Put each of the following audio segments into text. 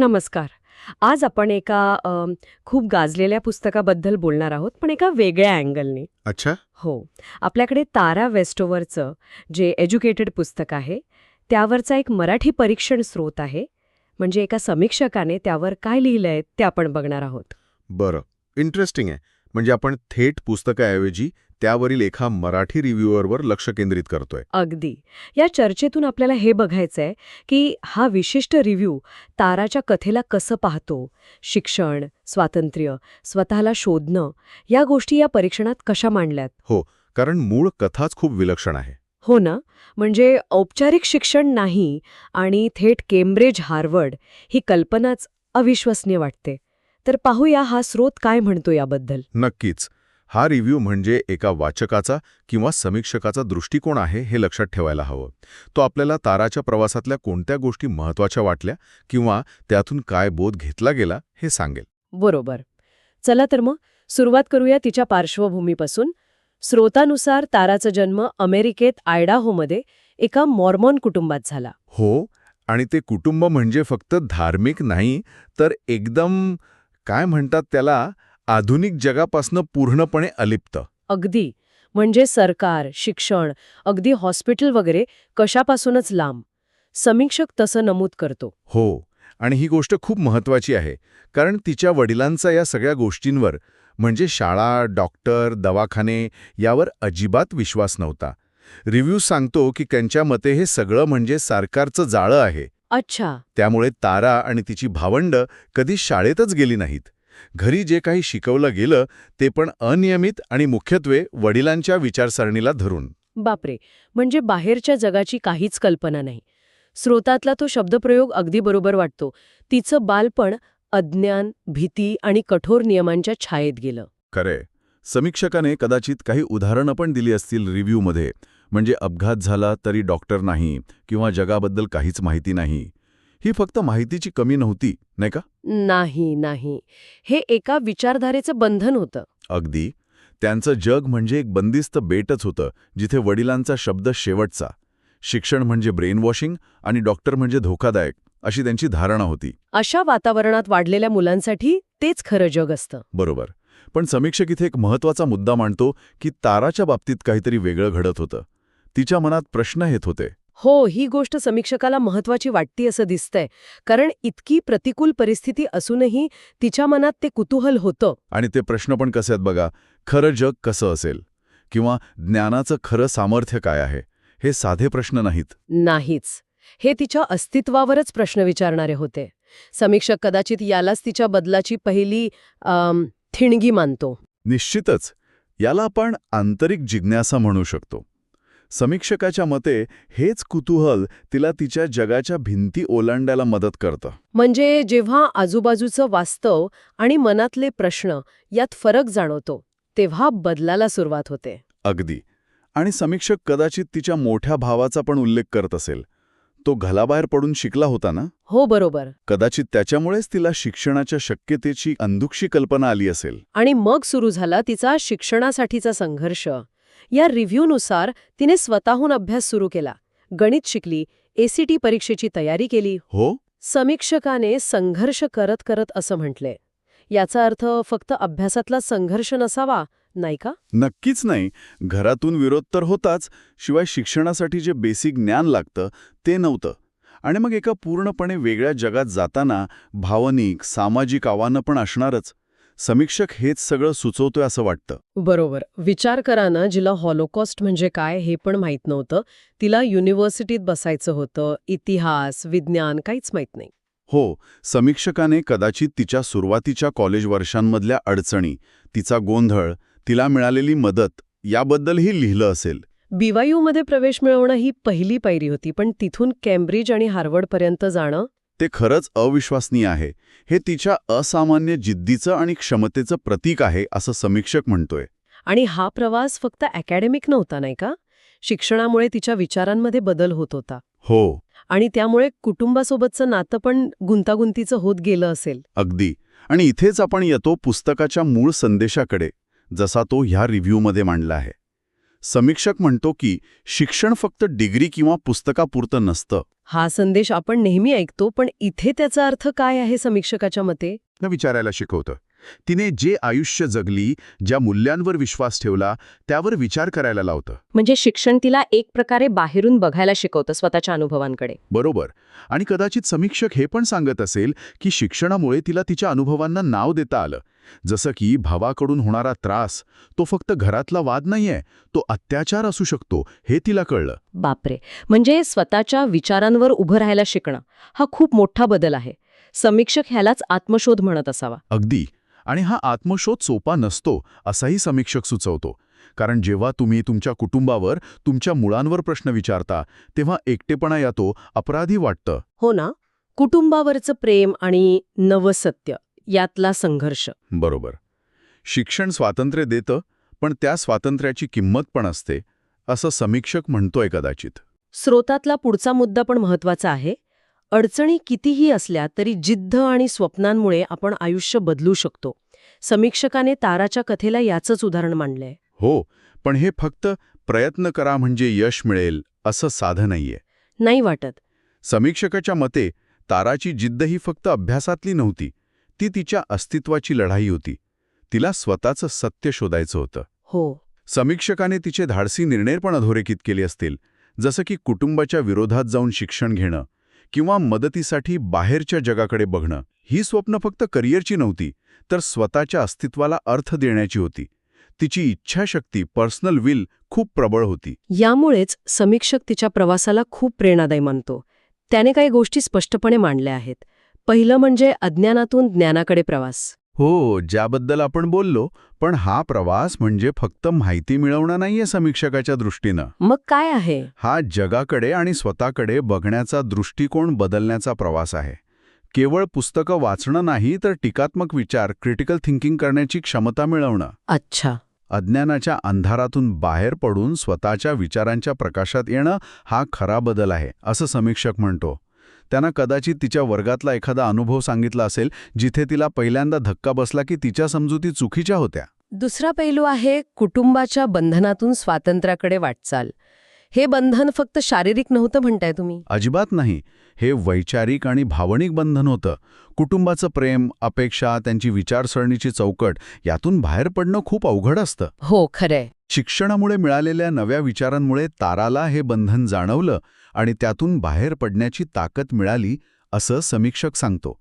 नमस्कार. आज आपण एका खूप गाजलेल्या पुस्तकाबद्दल बोलणार आहोत पण एका वेगळ्या अँगलने. अच्छा. हो. आपल्याकडे तारा वेस्टोवरचं जे एज्युकेटेड पुस्तक आहे त्यावरचा एक मराठी परीक्षण स्रोत आहे. म्हणजे एका समीक्षकाने त्यावर काय लिहिलंय ते आपण बघणार आहोत. बरं. इंटरेस्टिंग आहे. म्हणजे आपण थेट पुस्तकाऐवजी त्यावरील एका मराठी रिव्ह्यूअरवर लक्ष केंद्रित करतोय. अगदी. या चर्चेतून आपल्याला हे बघायचंय की हा विशिष्ट रिव्ह्यू ताराच्या कथेला कसं पाहतो? शिक्षण स्वातंत्र्य स्वतःला शोधणं या गोष्टी या परीक्षणात कशा मांडल्यात? कारण मूळ कथाच खूप विलक्षण आहे. हो ना? म्हणजे औपचारिक शिक्षण नाही आणि थेट केम्ब्रिज हार्वर्ड ही कल्पनाच अविश्वसनीय वाटते. तर पाहूया हा स्रोत काय म्हणतो याबद्दल. नक्कीच. हा रिव्ह्यू म्हणजे एका वाचकाचा किंवा समीक्षकाचा दृष्टिकोन आहे हे लक्षात ठेवायला हवं. तो आपल्याला ताराच्या प्रवासातल्या कोणत्या गोष्टी महत्त्वाच्या वाटल्या किंवा त्यातून काय बोध घेतला गेला हे सांगेल. बरोबर. चला तर मग सुरुवात करूया तिच्या पार्श्वभूमीपासून. स्रोतानुसार ताराचा जन्म अमेरिकेत आयडाहोमध्ये एका मॉर्मॉन कुटुंबात झाला. हो आणि ते कुटुंब म्हणजे फक्त धार्मिक नाही तर एकदम काय म्हणतात त्याला आधुनिक जगापासनं पूर्णपणे अलिप्त. अगदी. म्हणजे सरकार शिक्षण अगदी हॉस्पिटल वगैरे कशापासूनच लांब? समीक्षक तसं नमूद करतो. हो. आणि ही गोष्ट खूप महत्वाची आहे. कारण तिच्या वडिलांचा या सगळ्या गोष्टींवर म्हणजे शाळा डॉक्टर दवाखाने यावर अजिबात विश्वास नव्हता. रिव्ह्यू सांगतो की त्यांच्या मते हे सगळं म्हणजे सरकारचं जाळं आहे. अच्छा. त्यामुळे तारा आणि तिची भावंड कधी शाळेतच गेली नाहीत. घरी जे काही शिकवलं गेलं ते पण अनियमित आणि मुख्यत्वे वडिलांच्या विचारसरणीला धरून. बापरे! म्हणजे बाहेरच्या जगाची काहीच कल्पना नाही. स्रोतातला तो शब्दप्रयोग अगदी बरोबर वाटतो. तिचं बालपण अज्ञान भीती आणि कठोर नियमांच्या छायेत गेलं. खरे. समीक्षकाने कदाचित काही उदाहरणं पण दिली असतील रिव्ह्यूमध्ये. म्हणजे अपघात झाला तरी डॉक्टर नाही किंवा जगाबद्दल काहीच माहिती नाही. ही फक्त माहितीची कमी नव्हती नाही का? नाही नाही. हे एका विचारधारेचं बंधन होतं. अगदी. त्यांचं जग म्हणजे एक बंदिस्त बेटच होतं जिथे वडिलांचा शब्द शेवटचा. शिक्षण म्हणजे ब्रेन वॉशिंग आणि डॉक्टर म्हणजे धोकादायक अशी त्यांची धारणा होती. अशा वातावरणात वाढलेल्या मुलांसाठी तेच खरं जग असतं. बरोबर. पण समीक्षक इथे एक महत्त्वाचा मुद्दा मांडतो की ताराच्या बाबतीत काहीतरी वेगळं घडत होतं. तिच्या मनात प्रश्न येत होते. हो ही गोष्ट समीक्षकाला महत्वाची वाटती असं दिसतंय. कारण इतकी प्रतिकूल परिस्थिती असूनही तिच्या मनात ते कुतूहल होतं. आणि ते प्रश्न पण कसे आहेत बघा खरं जग कसं असेल? किंवा ज्ञानाचं खरं सामर्थ्य काय आहे? हे साधे प्रश्न नाहीत. नाहीच. हे तिच्या अस्तित्वावरच प्रश्न विचारणारे होते. समीक्षक कदाचित यालाच तिच्या बदलाची पहिली थिणगी मानतो. निश्चितच. याला आपण आंतरिक जिज्ञासा म्हणू शकतो. समीक्षकाच्या मते हेच कुतूहल तिला तिच्या जगाच्या भिंती ओलांडायला मदत करतं. म्हणजे जेव्हा आजूबाजूचं वास्तव आणि मनातले प्रश्न यात फरक जाणवतो तेव्हा बदलाला सुरुवात होते. अगदी. आणि समीक्षक कदाचित तिच्या मोठ्या भावाचा पण उल्लेख करत असेल. तो घलाबाहेर पडून शिकला होता ना? हो बरोबर. कदाचित त्याच्यामुळेच तिला शिक्षणाच्या शक्यतेची अंधुकशी कल्पना आली असेल. आणि मग सुरू झाला तिचा शिक्षणासाठीचा संघर्ष. या रिव्ह्यूनुसार तिने स्वतःहून अभ्यास सुरू केला. गणित शिकली एसीटी परीक्षेची तयारी केली. हो? समीक्षकाने संघर्ष करत करत असं म्हटले. याचा अर्थ फक्त अभ्यासातला संघर्ष नसावा नाही का? नक्कीच नाही. घरातून विरोध तर होताच शिवाय शिक्षणासाठी जे बेसिक ज्ञान लागतं ते नव्हतं. आणि मग एका पूर्णपणे वेगळ्या जगात जाताना भावनिक सामाजिक आव्हानं पण असणारच. समीक्षक हेच सगळं सुचवतोय असं वाटतं. बरोबर. विचार करा ना जिला हॉलोकॉस्ट म्हणजे काय हे पण माहीत नव्हतं. तिला युनिव्हर्सिटीत बसायचं होतं. इतिहास विज्ञान काहीच माहीत नाही. हो समीक्षकाने कदाचित तिच्या सुरुवातीच्या कॉलेज वर्षांमधल्या अडचणी तिचा गोंधळ तिला मिळालेली मदत याबद्दलही लिहिलं असेल. बीवायूमध्ये प्रवेश मिळवणं ही पहिली पायरी होती पण तिथून केम्ब्रिज आणि हार्वर्डपर्यंत जाणं ते खरंच अविश्वसनीय आहे. हे तिच्या असामान्य जिद्दीचं आणि क्षमतेचं प्रतीक आहे असं समीक्षक म्हणतोय. आणि हा प्रवास फक्त अकॅडमिक नव्हता नाही का? शिक्षणामुळे तिच्या विचारांमध्ये बदल होत होता. हो. आणि त्यामुळे कुटुंबासोबतचं नातं पण गुंतागुंतीचं होत गेलं असेल. अगदी. आणि इथेच आपण येतो पुस्तकाच्या मूळ संदेशाकडे जसा तो ह्या रिव्ह्यूमध्ये मांडला आहे. समीक्षक म्हणतो की शिक्षण फक्त डिग्री किंवा पुस्तकापुरतं नसतं. हा संदेश आपण नेहमी ऐकतो पण इथे त्याचा अर्थ काय आहे समीक्षकाच्या मते? न विचारायला शिकवतं. तिने जे आयुष्य जगली ज्या मूल्यांवर विश्वास ठेवला त्यावर विचार करायला लावतं. म्हणजे शिक्षण तिला एक प्रकारे बाहेरून बघायला शिकवतं स्वतःच्या अनुभवांकडे. बरोबर. आणि कदाचित समीक्षक हे पण सांगत असेल की शिक्षणामुळे तिला तिच्या अनुभवांना नाव देता आलं. जसं की भावाकडून होणारा त्रास तो फक्त घरातला वाद नाहीये तो अत्याचार असू शकतो हे तिला कळलं. बापरे. म्हणजे स्वतःच्या विचारांवर उभं राहायला शिकणं हा खूप मोठा बदल आहे. समीक्षक ह्यालाच आत्मशोध म्हणत असावा. अगदी. आणि हा आत्मशोध सोपा नसतो असाही समीक्षक सुचवतो. कारण जेव्हा तुम्ही तुमच्या कुटुंबावर तुमच्या मुळांवर प्रश्न विचारता तेव्हा एकटेपणा येतो अपराधी वाटतं. हो ना? कुटुंबावरचं प्रेम आणि नवसत्य यातला संघर्ष. बरोबर. शिक्षण स्वातंत्र्य देतं पण त्या स्वातंत्र्याची किंमत पण असते असं समीक्षक म्हणतोय कदाचित. स्रोतातला पुढचा मुद्दा पण महत्त्वाचा आहे. अडचणी कितीही असल्या तरी जिद्द आणि स्वप्नांमुळे आपण आयुष्य बदलू शकतो. समीक्षकाने ताराच्या कथेला याचंच उदाहरण मांडलंय. हो पण हे फक्त प्रयत्न करा म्हणजे यश मिळेल असं साधं नाहीये. नाही वाटत. समीक्षकाच्या मते ताराची जिद्द ही फक्त अभ्यासातली नव्हती ती तिच्या अस्तित्वाची लढाई होती. तिला स्वतःचं सत्य शोधायचं होतं. हो. समीक्षकाने तिचे धाडसी निर्णय पण अधोरेखित केले असतील जसं की कुटुंबाच्या विरोधात जाऊन शिक्षण घेणं किंवा मदतीसाठी बाहेरच्या जगाकडे बघणं ही स्वप्न फक्त करिअरची नव्हती तर स्वतःच्या अस्तित्वाला अर्थ देण्याची होती. तिची इच्छाशक्ती पर्सनल विल खूप प्रबळ होती. यामुळेच समीक्षक तिच्या प्रवासाला खूप प्रेरणादायी मानतो. त्याने काही गोष्टी स्पष्टपणे मांडल्या आहेत. पहिलं म्हणजे अज्ञानातून ज्ञानाकडे प्रवास. हो ज्याबद्दल आपण बोललो पण हा प्रवास म्हणजे फक्त माहिती मिळवणं नाहीये समीक्षकाच्या दृष्टीनं. मग काय आहे? हा जगाकडे आणि स्वतःकडे बघण्याचा दृष्टिकोन बदलण्याचा प्रवास आहे. केवळ पुस्तकं वाचणं नाही तर टीकात्मक विचार क्रिटिकल थिंकिंग करण्याची क्षमता मिळवणं. अच्छा. अज्ञानाच्या अंधारातून बाहेर पडून स्वतःच्या विचारांच्या प्रकाशात येणं हा खरा बदल आहे असं समीक्षक म्हणतो. त्यांना कदाचित तिच्या वर्गातला एखादा अनुभव सांगितला असेल जिथे तिला पहिल्यांदा धक्का बसला की तिच्या समजुती चुकीच्या होत्या. दुसरा पैलू आहे कुटुंबाच्या बंधनातून स्वातंत्र्याकडे वाटचाल. हे बंधन फक्त शारीरिक नव्हतं म्हणताय तुम्ही? अजिबात नाही. हे वैचारिक आणि भावनिक बंधन होतं. कुटुंबाचं प्रेम अपेक्षा त्यांची विचारसरणीची चौकट यातून बाहेर पडणं खूप अवघड असतं. हो खरंय. शिक्षणामुळे मिळालेल्या नव्या विचारांमुळे ताराला हे बंधन जाणवलं आणि त्यातून बाहेर पडण्याची ताकद मिळाली असं समीक्षक सांगतो.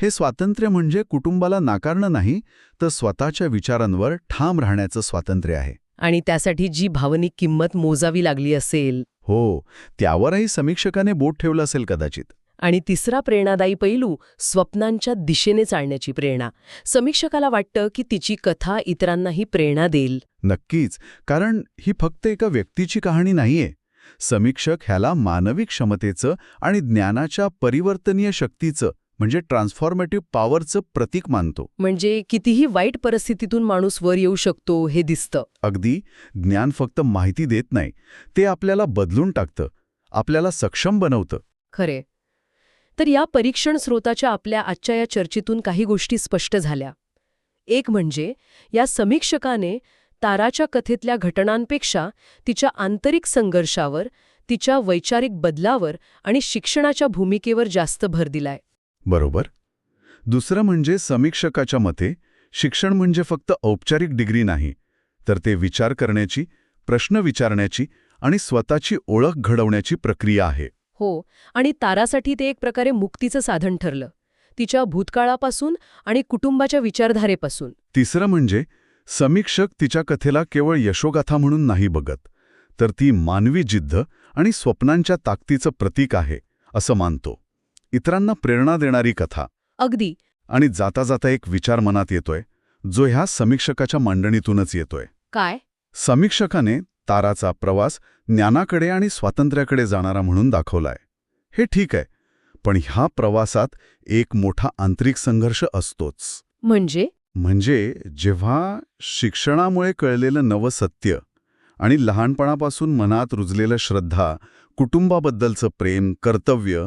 हे स्वातंत्र्य म्हणजे कुटुंबाला नाकारणं नाही तर स्वतःच्या विचारांवर ठाम राहण्याचं स्वातंत्र्य आहे. आणि त्यासाठी जी भावनिक किंमत मोजावी लागली असेल. हो त्यावरही समीक्षकाने बोट ठेवलं असेल कदाचित. आणि तिसरा प्रेरणादायी पैलू स्वप्नांच्या दिशेने चालण्याची प्रेरणा. समीक्षकाला वाटतं की तिची कथा इतरांनाही प्रेरणा देईल. नक्कीच कारण ही फक्त एका व्यक्तीची कहाणी नाहीये. समीक्षक ह्याला मानवी क्षमतेचं आणि ज्ञानाच्या परिवर्तनीय शक्तीचं म्हणजे ट्रान्सफॉर्मेटिव्ह पॉवरचं प्रतीक मानतो. म्हणजे कितीही वाईट परिस्थितीतून माणूस वर येऊ शकतो हे दिसतं. अगदी ज्ञान फक्त माहिती देत नाही ते आपल्याला बदलून टाकतं आपल्याला सक्षम बनवतं. खरे. तर या परीक्षण स्रोताच्या आपल्या आजच्या या चर्चेतून काही गोष्टी स्पष्ट झाल्या. एक म्हणजे या समीक्षकाने ताराच्या कथेतल्या घटनांपेक्षा तिच्या आंतरिक संघर्षावर तिच्या वैचारिक बदलावर आणि शिक्षणाच्या भूमिकेवर जास्त भर दिलाय. बरोबर? दुसरं म्हणजे समीक्षकाच्या मते शिक्षण म्हणजे फक्त औपचारिक डिग्री नाही तर ते विचार करण्याची प्रश्न विचारण्याची आणि स्वतःची ओळख घडवण्याची प्रक्रिया आहे. हो आणि तारासाठी ते एक प्रकारे मुक्तीचं साधन ठरलं तिच्या भूतकाळापासून आणि कुटुंबाच्या विचारधारेपासून. तिसरं म्हणजे समीक्षक तिच्या कथेला केवळ यशोगाथा म्हणून नाही बघत तर ती मानवी जिद्द आणि स्वप्नांच्या ताकदीचं प्रतीक आहे असं मानतो. इतरांना प्रेरणा देणारी कथा. अगदी. आणि जाता जाता एक विचार मनात येतोय जो ह्या समीक्षकाच्या मांडणीतूनच येतोय. काय? समीक्षकाने ताराचा प्रवास ज्ञानाकडे आणि स्वातंत्र्याकडे जाणारा म्हणून दाखवलाय. हे ठीक आहे पण ह्या प्रवासात एक मोठा आंतरिक संघर्ष असतोच. म्हणजे? म्हणजे जेव्हा शिक्षणामुळे कळलेलं नवं सत्य आणि लहानपणापासून मनात रुजलेलं श्रद्धा कुटुंबाबद्दलचं प्रेम कर्तव्य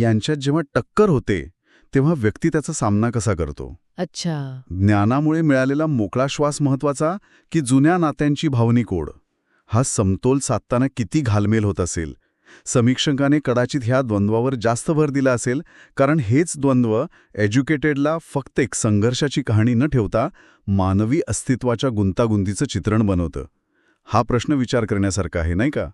यांच्यात जेव्हा टक्कर होते तेव्हा व्यक्ती त्याचा सामना कसा करतो? अच्छा. ज्ञानामुळे मिळालेला मोकळा श्वास महत्त्वाचा की जुन्या नात्यांची भावनिक ओढ? हा समतोल साधताना किती घालमेल होत असेल? समीक्षकाने कदाचित ह्या द्वंद्वावर जास्त भर दिला असेल कारण हेच द्वंद्व एज्युकेटेडला फक्त एक संघर्षाची कहाणी न ठेवता मानवी अस्तित्वाच्या गुंतागुंतीचं चित्रण बनवतं. हा प्रश्न विचार करण्यासारखा आहे नाही का?